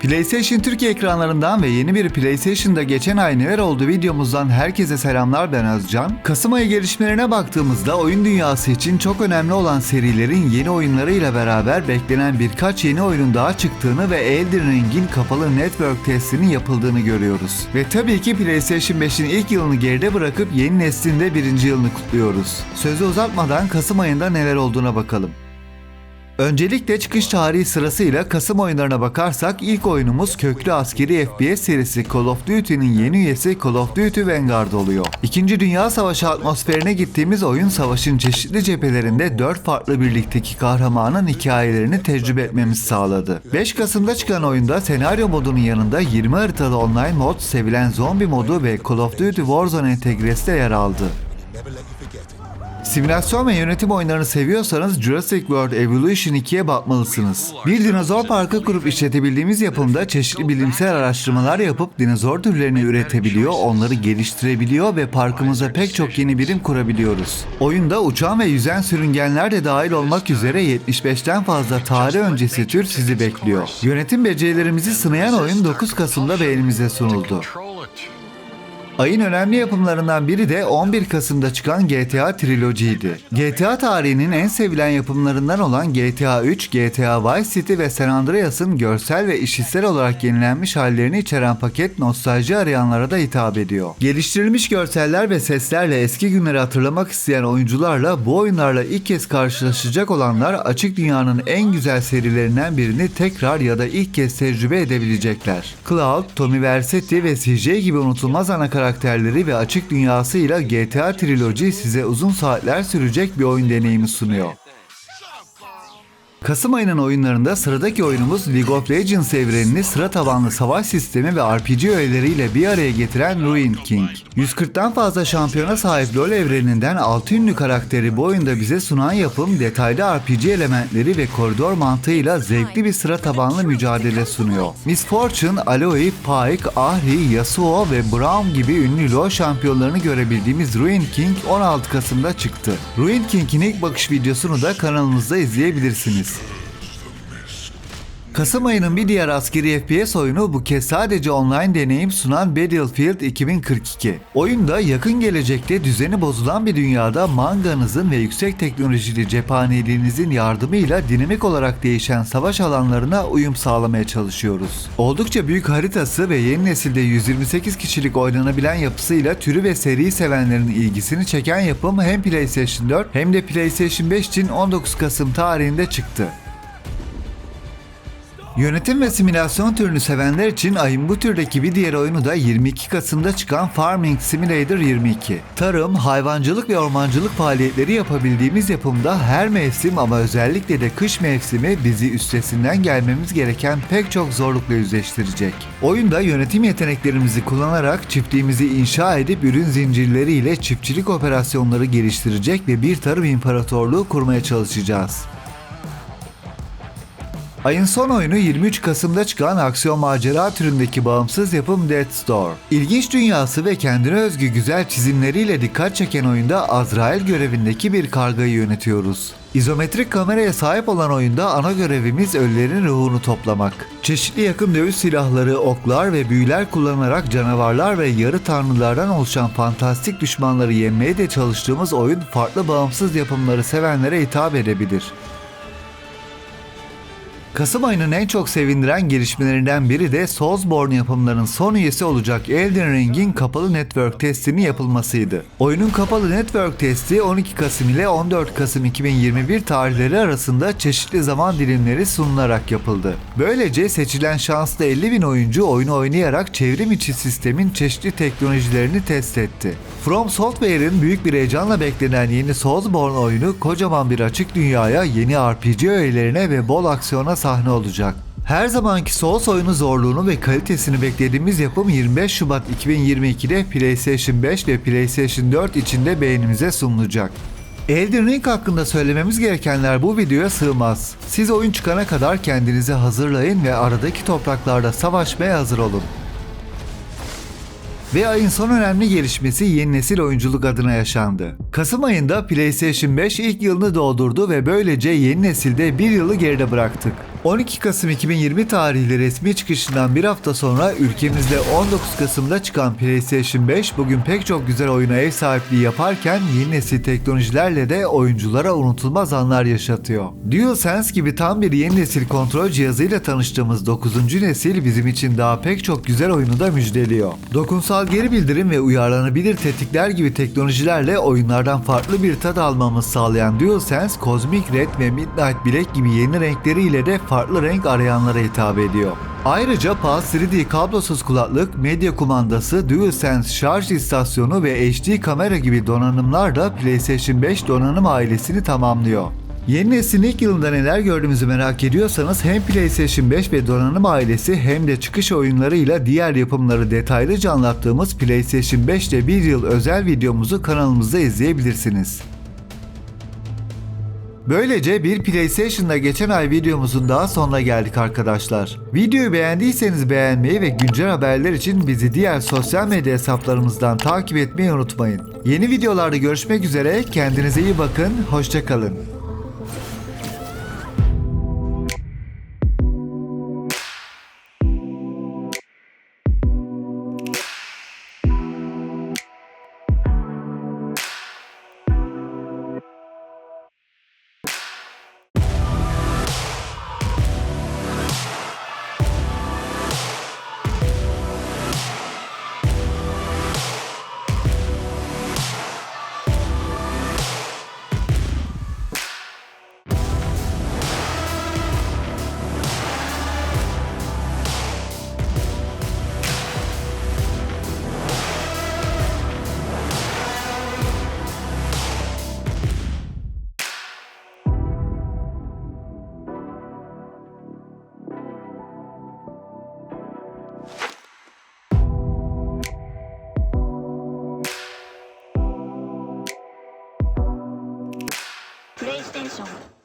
PlayStation Türkiye ekranlarından ve yeni bir PlayStation'da geçen ay neler oldu videomuzdan herkese selamlar ben Özcan. Kasım ayı gelişmelerine baktığımızda oyun dünyası için çok önemli olan serilerin yeni oyunlarıyla beraber beklenen birkaç yeni oyunun daha çıktığını ve Elden Ring'in kapalı network testinin yapıldığını görüyoruz. Ve tabii ki PlayStation 5'in ilk yılını geride bırakıp yeni neslin de birinci yılını kutluyoruz. Sözü uzatmadan Kasım ayında neler olduğuna bakalım. Öncelikle çıkış tarihi sırasıyla Kasım oyunlarına bakarsak ilk oyunumuz köklü askeri FPS serisi Call of Duty'nin yeni üyesi Call of Duty Vanguard oluyor. İkinci Dünya Savaşı atmosferine gittiğimiz oyun savaşın çeşitli cephelerinde dört farklı birlikteki kahramanın hikayelerini tecrübe etmemizi sağladı. 5 Kasım'da çıkan oyunda senaryo modunun yanında 20 haritalı online mod, sevilen zombi modu ve Call of Duty Warzone entegresi de yer aldı. Simülasyon ve yönetim oyunlarını seviyorsanız Jurassic World Evolution 2'ye bakmalısınız. Bir dinozor parkı kurup işletebildiğimiz yapımda çeşitli bilimsel araştırmalar yapıp dinozor türlerini üretebiliyor, onları geliştirebiliyor ve parkımıza pek çok yeni birim kurabiliyoruz. Oyunda uçan ve yüzen sürüngenler de dahil olmak üzere 75'ten fazla tarih öncesi tür sizi bekliyor. Yönetim becerilerimizi sınayan oyun 9 Kasım'da beğenimize sunuldu. Ayın önemli yapımlarından biri de 11 Kasım'da çıkan GTA Trilogy'ydi. GTA tarihinin en sevilen yapımlarından olan GTA 3, GTA Vice City ve San Andreas'ın görsel ve işitsel olarak yenilenmiş hallerini içeren paket nostalji arayanlara da hitap ediyor. Geliştirilmiş görseller ve seslerle eski günleri hatırlamak isteyen oyuncularla bu oyunlarla ilk kez karşılaşacak olanlar açık dünyanın en güzel serilerinden birini tekrar ya da ilk kez tecrübe edebilecekler. Cloud, Tommy Vercetti ve CJ gibi unutulmaz ana karakterleri ve açık dünyasıyla GTA Trilogy size uzun saatler sürecek bir oyun deneyimi sunuyor. Kasım ayının oyunlarında sıradaki oyunumuz League of Legends evrenini sıra tabanlı savaş sistemi ve RPG öğeleriyle bir araya getiren Ruin King. 140'tan fazla şampiyona sahip LoL evreninden 6 ünlü karakteri bu oyunda bize sunan yapım detaylı RPG elementleri ve koridor mantığıyla zevkli bir sıra tabanlı mücadele sunuyor. Miss Fortune, Aloy, Pyke, Ahri, Yasuo ve Braum gibi ünlü LoL şampiyonlarını görebildiğimiz Ruin King 16 Kasım'da çıktı. Ruin King'in ilk bakış videosunu da kanalımızda izleyebilirsiniz. Kasım ayının bir diğer askeri FPS oyunu bu kez sadece online deneyim sunan Battlefield 2042. Oyunda yakın gelecekte düzeni bozulan bir dünyada manganızın ve yüksek teknolojili cephaneliğinizin yardımıyla dinamik olarak değişen savaş alanlarına uyum sağlamaya çalışıyoruz. Oldukça büyük haritası ve yeni nesilde 128 kişilik oynanabilen yapısıyla türü ve seri sevenlerin ilgisini çeken yapım hem PlayStation 4 hem de PlayStation 5 için 19 Kasım tarihinde çıktı. Yönetim ve simülasyon türünü sevenler için ayın bu türdeki bir diğer oyunu da 22 Kasım'da çıkan Farming Simulator 22. Tarım, hayvancılık ve ormancılık faaliyetleri yapabildiğimiz yapımda her mevsim ama özellikle de kış mevsimi bizi üstesinden gelmemiz gereken pek çok zorlukla yüzleştirecek. Oyunda yönetim yeteneklerimizi kullanarak çiftliğimizi inşa edip ürün zincirleriyle çiftçilik operasyonları geliştirecek ve bir tarım imparatorluğu kurmaya çalışacağız. Ayın son oyunu 23 Kasım'da çıkan aksiyon macera türündeki bağımsız yapım Dead Store. İlginç dünyası ve kendine özgü güzel çizimleriyle dikkat çeken oyunda Azrail görevindeki bir kargayı yönetiyoruz. İzometrik kameraya sahip olan oyunda ana görevimiz ölülerin ruhunu toplamak. Çeşitli yakın dövüş silahları, oklar ve büyüler kullanarak canavarlar ve yarı tanrılardan oluşan fantastik düşmanları yenmeye de çalıştığımız oyun farklı bağımsız yapımları sevenlere hitap edebilir. Kasım ayının en çok sevindiren gelişmelerinden biri de Soulsborne yapımlarının son üyesi olacak Elden Ring'in kapalı network testinin yapılmasıydı. Oyunun kapalı network testi 12 Kasım ile 14 Kasım 2021 tarihleri arasında çeşitli zaman dilimleri sunularak yapıldı. Böylece seçilen şanslı 50 bin oyuncu oyunu oynayarak çevrim içi sistemin çeşitli teknolojilerini test etti. From Software'in büyük bir heyecanla beklenen yeni Soulsborne oyunu kocaman bir açık dünyaya, yeni RPG öğelerine ve bol aksiyona sahne olacak. Her zamanki Souls oyunu zorluğunu ve kalitesini beklediğimiz yapım 25 Şubat 2022'de PlayStation 5 ve PlayStation 4 içinde beğenimize sunulacak. Elden Ring hakkında söylememiz gerekenler bu videoya sığmaz. Siz oyun çıkana kadar kendinizi hazırlayın ve aradaki topraklarda savaşmaya hazır olun. Ve ayın son önemli gelişmesi yeni nesil oyunculuk adına yaşandı. Kasım ayında PlayStation 5 ilk yılını doldurdu ve böylece yeni nesilde bir yılı geride bıraktık. 12 Kasım 2020 tarihli resmi çıkışından bir hafta sonra ülkemizde 19 Kasım'da çıkan PlayStation 5 bugün pek çok güzel oyuna ev sahipliği yaparken yeni nesil teknolojilerle de oyunculara unutulmaz anlar yaşatıyor. DualSense gibi tam bir yeni nesil kontrol cihazıyla tanıştığımız 9. nesil bizim için daha pek çok güzel oyunu da müjdeliyor. Dokunsal geri bildirim ve uyarlanabilir tetikler gibi teknolojilerle oyunlardan farklı bir tad almamız sağlayan DualSense, Cosmic Red ve Midnight Black gibi yeni renkleriyle de farklı renk arayanlara hitap ediyor. Ayrıca Pulse 3D kablosuz kulaklık, medya kumandası, DualSense şarj istasyonu ve HD kamera gibi donanımlar da PlayStation 5 donanım ailesini tamamlıyor. Yeni neslin ilk yılında neler gördüğümüzü merak ediyorsanız hem PlayStation 5 ve donanım ailesi hem de çıkış oyunlarıyla diğer yapımları detaylıca anlattığımız PlayStation 5'te bir yıl özel videomuzu kanalımızda izleyebilirsiniz. Böylece bir PlayStation'da geçen ay videomuzun daha sonuna geldik arkadaşlar. Videoyu beğendiyseniz beğenmeyi ve güncel haberler için bizi diğer sosyal medya hesaplarımızdan takip etmeyi unutmayın. Yeni videolarda görüşmek üzere, kendinize iyi bakın, hoşçakalın. PlayStation